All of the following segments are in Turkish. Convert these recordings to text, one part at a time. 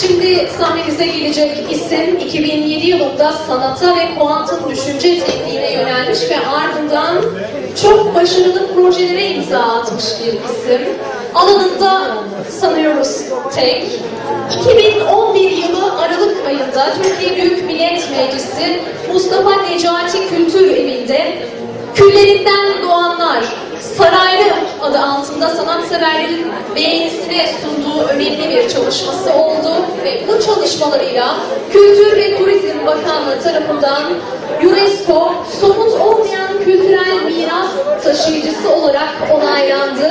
Şimdi sahnemize gelecek isim 2007 yılında sanata ve kuantum düşünce tekniğine yönelmiş ve ardından çok başarılı projelere imza atmış bir isim. Alanında sanıyoruz tek. 2011 yılı altında sanatseverlerin beğenisine sunduğu önemli bir çalışması oldu ve bu çalışmalarıyla Kültür ve Turizm Bakanlığı tarafından UNESCO somut olmayan kültürel miras taşıyıcısı olarak onaylandı.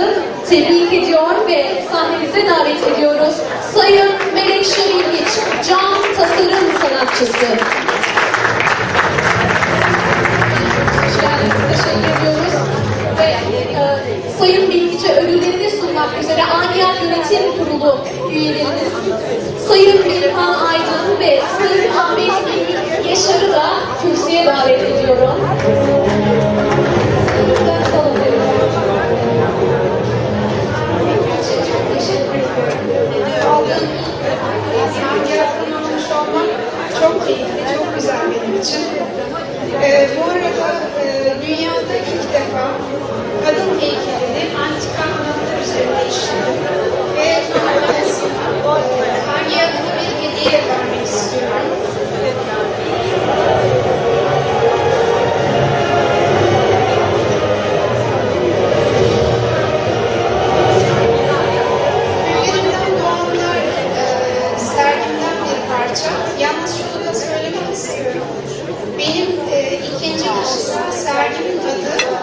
Tebrik ediyor ve sahnemize davet ediyoruz. Sayın Melekşe Bilgiç, cam tasarım sanatçısı. Sayın Bilgiç'e ödüllerini sunmak üzere Aniyat Yönetim Kurulu üyelerimiz Sayın Birhan Aydın ve Sayın Ahmet Yaşar'ı da kürsüye davet ediyorum. Çok keyifli, çok güzel benim için. Benim e, ikinci kısmı sergimin adı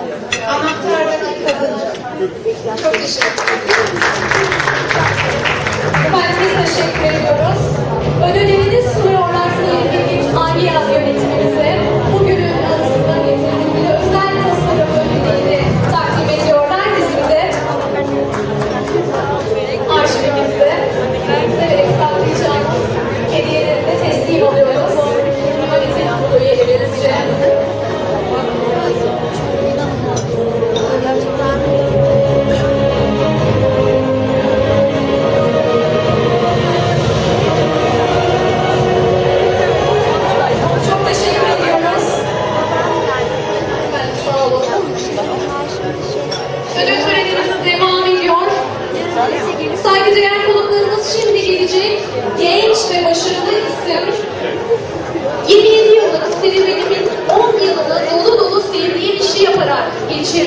Ödül törenimiz devam ediyor. Saygıdeğer konuklarımız şimdi gelecek. Genç ve başarılı isim 27 yıllık serüvenimin 10 yılını dolu dolu sevdiğim işi yaparak geçirdi.